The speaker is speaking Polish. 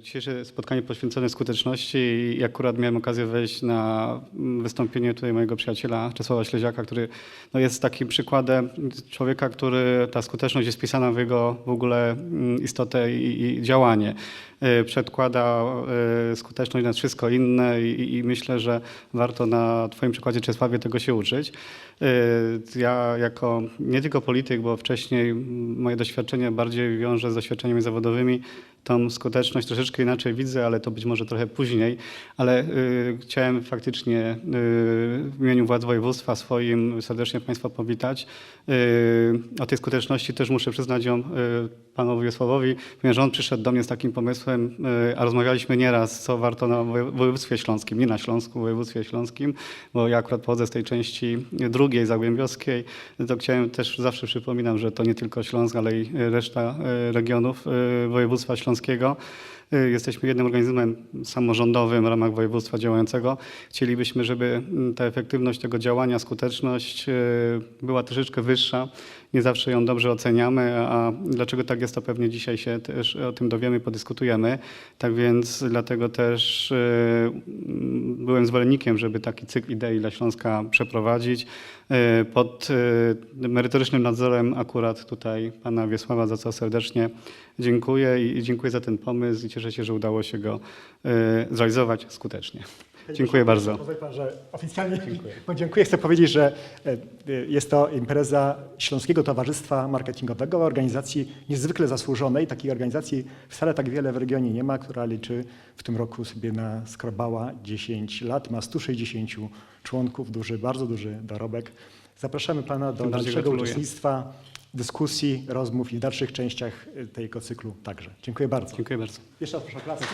Dzisiejsze spotkanie poświęcone skuteczności i akurat miałem okazję wejść na mm, wystąpienie tutaj mojego przyjaciela Czesława Śleziaka, który no, jest takim przykładem człowieka, który ta skuteczność jest wpisana w jego w ogóle mm, istotę i, i działanie. Y, Przedkłada y, skuteczność nad wszystko inne i, i myślę, że warto na Twoim przykładzie Czesławie tego się uczyć. Y, Ja jako nie tylko polityk, bo wcześniej moje doświadczenie bardziej wiąże z doświadczeniami zawodowymi, tą skuteczność troszeczkę inaczej widzę, ale to być może trochę później. Ale chciałem faktycznie w imieniu władz województwa swoim serdecznie Państwa powitać. O tej skuteczności też muszę przyznać ją panu Wiesławowi, ponieważ on przyszedł do mnie z takim pomysłem, y, a rozmawialiśmy nieraz, co warto na woje- województwie śląskim, nie na Śląsku, województwie śląskim, bo ja akurat pochodzę z tej części drugiej, zagłębiowskiej, to chciałem też zawsze przypominam, że to nie tylko Śląsk, ale i reszta y, regionów y, województwa śląskiego. Y, Jesteśmy jednym organizmem samorządowym w ramach województwa działającego. Chcielibyśmy, żeby mm, ta efektywność tego działania, skuteczność y, była troszeczkę wyższa. Nie zawsze ją dobrze oceniamy, a dlaczego tak jest, to pewnie dzisiaj się też o tym dowiemy podyskutujemy. Tak więc dlatego też y, mm, byłem zwolennikiem, żeby taki cykl idei dla Śląska przeprowadzić pod merytorycznym nadzorem akurat tutaj pana Wiesława, za co serdecznie dziękuję i dziękuję za ten pomysł cieszę się, że udało się go y, zrealizować skutecznie. Dziękuję bardzo. Pozwoli pan, że oficjalnie podziękuję. Chcę powiedzieć, że e, e, jest to impreza Śląskiego Towarzystwa Marketingowego, organizacji niezwykle zasłużonej. Takiej organizacji wcale tak wiele w regionie nie ma, która liczy w tym roku sobie na skrobała 10 lat, ma 160 członków, duży, bardzo duży dorobek. Zapraszamy pana do dalszego uczestnictwa, dyskusji, rozmów i w dalszych częściach tego cyklu także. Dziękuję bardzo. Dziękuję bardzo. Jeszcze raz proszę o klasę.